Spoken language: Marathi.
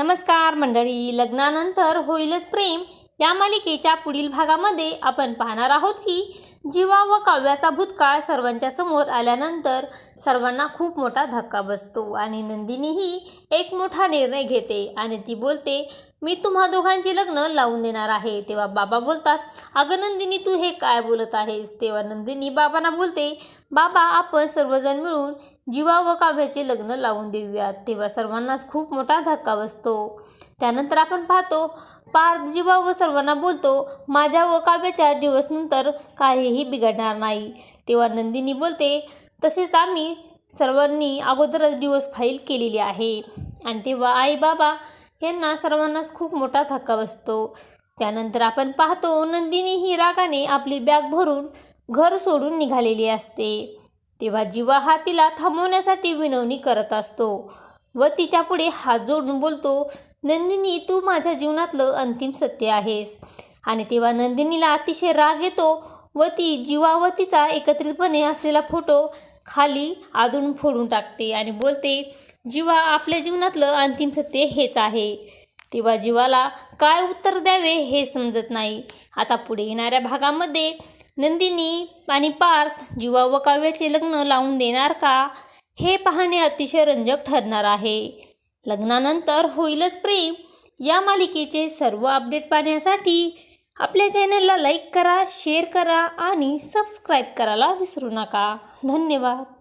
नमस्कार मंडळी लग्नानंतर होईलच प्रेम. या मालिकेच्या पुढील भागामध्ये आपण पाहणार आहोत की जीवा व काव्याचा भूतकाळ सर्वांच्या समोर आल्यानंतर सर्वांना खूप मोठा धक्का बसतो आणि नंदिनीही एक मोठा निर्णय घेते आणि ती बोलते मी तुम्हा दोघांचे लग्न लावून देणार आहे. तेव्हा बाबा बोलतात अगं नंदिनी तू हे काय बोलत आहेस? तेव्हा नंदिनी बाबांना बोलते बाबा आपण सर्वजण मिळून जीवा व काव्याचे लग्न लावून देऊयात. तेव्हा सर्वांनाच खूप मोठा धक्का बसतो. त्यानंतर आपण पाहतो पार्थ जीवा व सर्वांना बोलतो माझ्या व काव्याच्या दिवसनंतर काहीही बिघडणार नाही. तेव्हा नंदिनी बोलते तसेच आम्ही सर्वांनी अगोदरच दिवस फाईल केलेली आहे. आणि तेव्हा आई बाबा यांना सर्वांनाच खूप मोठा धक्का बसतो. त्यानंतर आपण पाहतो नंदिनी ही रागाने आपली बॅग भरून घर सोडून निघालेली असते. तेव्हा जीवा हा तिला थांबवण्यासाठी विनवणी करत असतो. व तिच्या पुढे हात जोडून बोलतो नंदिनी तू माझ्या जीवनातलं अंतिम सत्य आहेस. आणि तेव्हा नंदिनीला अतिशय राग येतो व ती जीवा व तिचा एकत्रितपणे असलेला फोटो खाली आदून फोडून टाकते आणि बोलते जीवा आपल्या जीवनातलं अंतिम सत्य हेच आहे. तेव्हा जीवाला काय उत्तर द्यावे हे समजत नाही. आता पुढे येणाऱ्या भागामध्ये नंदिनी आणि पार्थ जीवा व काव्याचे लग्न लावून देणार का? हे पाहणे अतिशय रंजक ठरणार आहे. लग्नानंतर होईलच प्रेम. या मालिकेचे सर्व अपडेट पाहण्यासाठी आपल्या चॅनलला लाईक करा शेअर करा आणि सबस्क्राईब करायला विसरू नका. धन्यवाद.